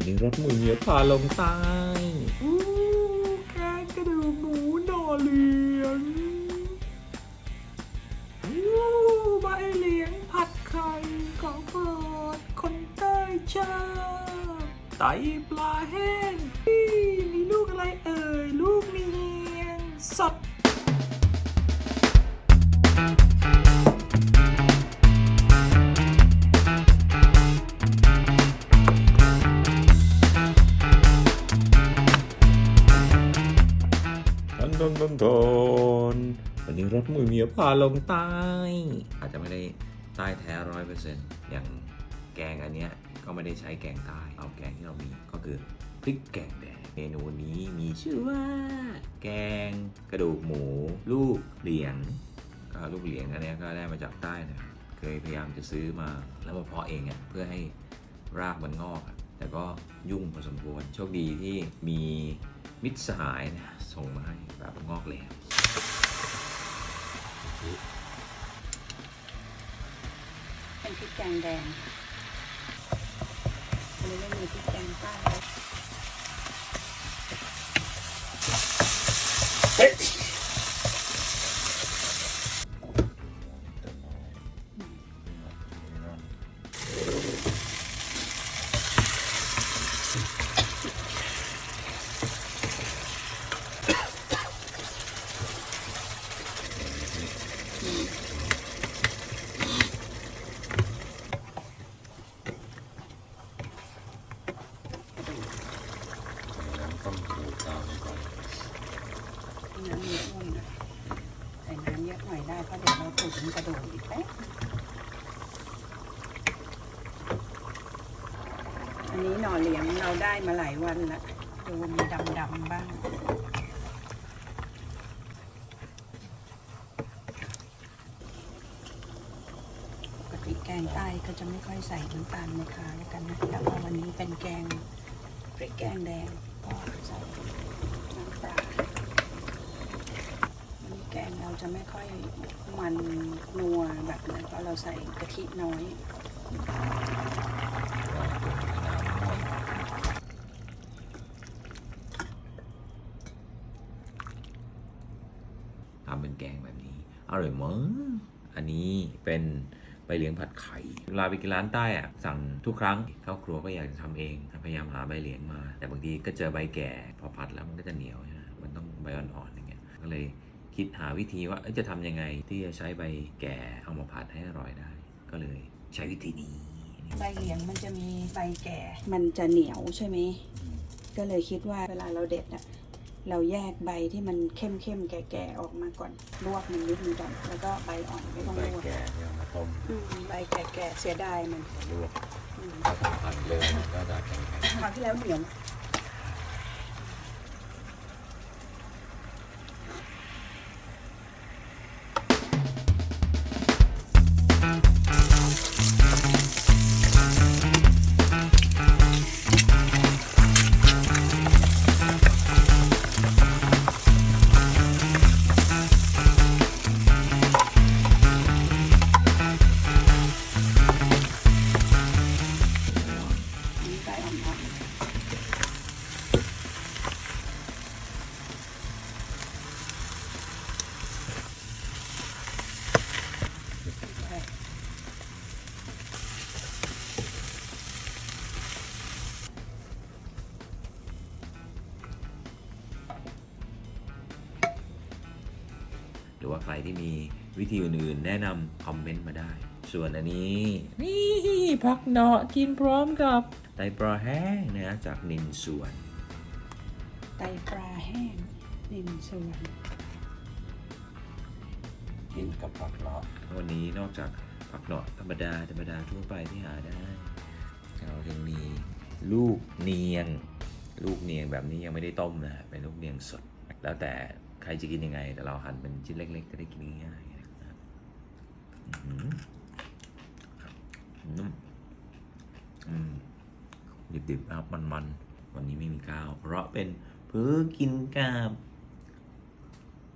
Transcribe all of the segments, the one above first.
วันนี้รถมือเหมียพาลงใต้อู้แกงกระดูกหมูหน่อเหลียงอู้ใบเหลียงผัดไข่ของโปรดคนใต้ชอบไตปลาแห้งนี่มีลูกอะไรเอ่ย ลูกมี นทนทนวันนี้รถมือเมียพาลงใต้ อาจจะไม่ได้ใต้แท้ร้อยเปอร์เซ็นต์อย่างแกงอันเนี้ยก็ไม่ได้ใช้แกงใต้เอาแกงที่เรามีก็คือพริกแกงแดงเมนูนี้มีชื่อว่า แกงกระดูกหมู ลูกเหลียงก็ลูกเหลียงอันเนี้ยก็ได้มาจากใต้นะเคยพยายามจะซื้อมาแล้วมาเพาะเองอะเพื่อให้รากมันงอกอะ แต่ก็ยุ่งพอสมควรโชคดีที่มีมิตรสหายนะส่งมาให้แบบงอกแล้วเป็นพริกแกงแดงอันนี้ไม่มีพริกแกงใต้ น้ำเยอะหน่อยนะใส่น้ำเยอะหน่อยได้เพราะเดี๋ยวเราตุ๋นกระโดูกอีกแป๊บอันนี้หน่อเหลียงเราได้มาหลายวันละดูมีดำๆบ้างปกติแกงใต้ก็จะไม่ค่อยใส่น้ำตาลในคาแล้วกันนะแต่ว่าวันนี้เป็นแกงพริกแกงแดงำปลาวันนี้แกงเราจะไม่ค่อยมันนัวแบบนั้นเพราะเราใส่กะทิน้อยทำเป็นแกงแบบนี้ อร่อยมากอันนี้เป็น ใบเหลียงผัดไข่เวลาไปกินร้านใต้อะสั่งทุกครั้งเข้าครัวก็อยากจะทำเองพยายามหาใบเหลียงมา แต่บางทีก็เจอใบแก่พอผัดแล้วมันก็จะเหนียวใช่ไหมมันต้องใบอ่อนๆอย่างเงี้ยก็เลยคิดหาวิธีว่าเอ้ยจะทำยังไงที่จะใช้ใบแก่เอามาผัดให้อร่อยได้ ก็เลยใช้วิธีนี้ใบเหลียงมันจะมีใบแก่ มันจะเหนียวใช่ไหมก็เลยคิดว่าเวลาเราเด็ดอะ เราแยกใบที่มันเข้มเข้มๆแก่ๆออกมาก่อนลวกมันนิดนึงก่อนแล้วก็ใบอ่อนไม่ต้องใบลวกแก่ที่เอามาต้มอืมใบแก่ๆเสียดายมันลวกอืม ถ้าทำผัดเร็วมันก็จะแข็งคราวที่แล้วเหนียว รือว่าใครที่มีวิธีอื่นๆ แนะนำคอมเมนต์มาได้ ส่วนอันนี้ นี่ผักเนาะกินพร้อมกับไตปลาแห้งนะจากนินส่วน ไตปลาแห้งนินส่วนกินกับผักเนาะวันนี้นอกจากผักเนาะธรรมดาธรรมดาทั่วไปที่หาได้ เรายังมีลูกเนียง ลูกเนียงแบบนี้ยังไม่ได้ต้มนะเป็นลูกเนียงสดแล้วแต่ ใครจะกินยังไง แต่เราหั่นเป็นชิ้นเล็กๆจะได้กินง่ายๆนะครับนุ่มดิบๆนะครับมันๆ วันนี้ไม่มีข้าว เพราะเป็นเพื่อกินกาบ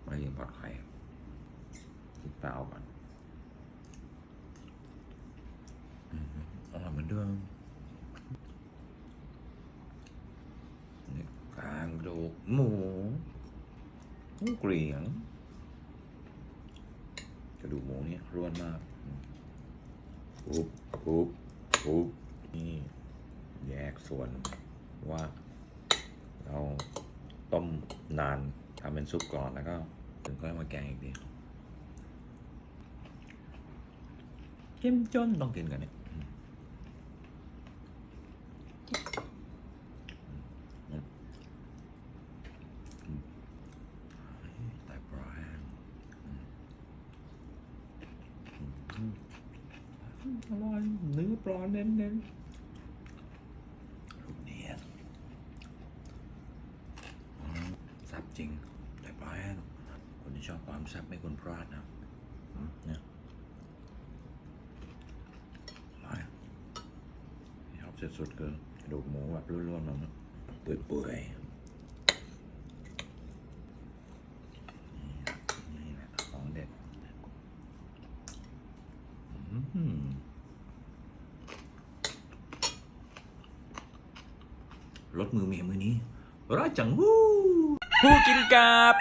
มาเรียงปลอดไข่กินเปล่าก่อนอืมอร่อยเหมือนเดิมกหมู เกลียงกระดูกหมูเนี่ยร่วนมากปุ๊บปุ๊บปุ๊บนี่แยกส่วนว่าเราต้มนานทำเป็นซุปก่อนแล้วก็ถึงค่อยมาแกงอีกทีเจ้มจนต้องกินกันเนี่ยอืมอืมอืมแต่ปลาแห้งอืมอืม อร่อยเนื้อปลาเน้นๆลูกเนียนแซ่บจริง แต่ปลาแห้งคนที่ชอบความแซ่บไม่ควรพลาดนะเนี่ยมาชอบสุดๆคือกระดูกหมูแบบร่วนๆมันเปื่อยๆนี่นี่แห ลดมรถมือเมียมือนี้ร้อยจังวู้ผู้กินกับ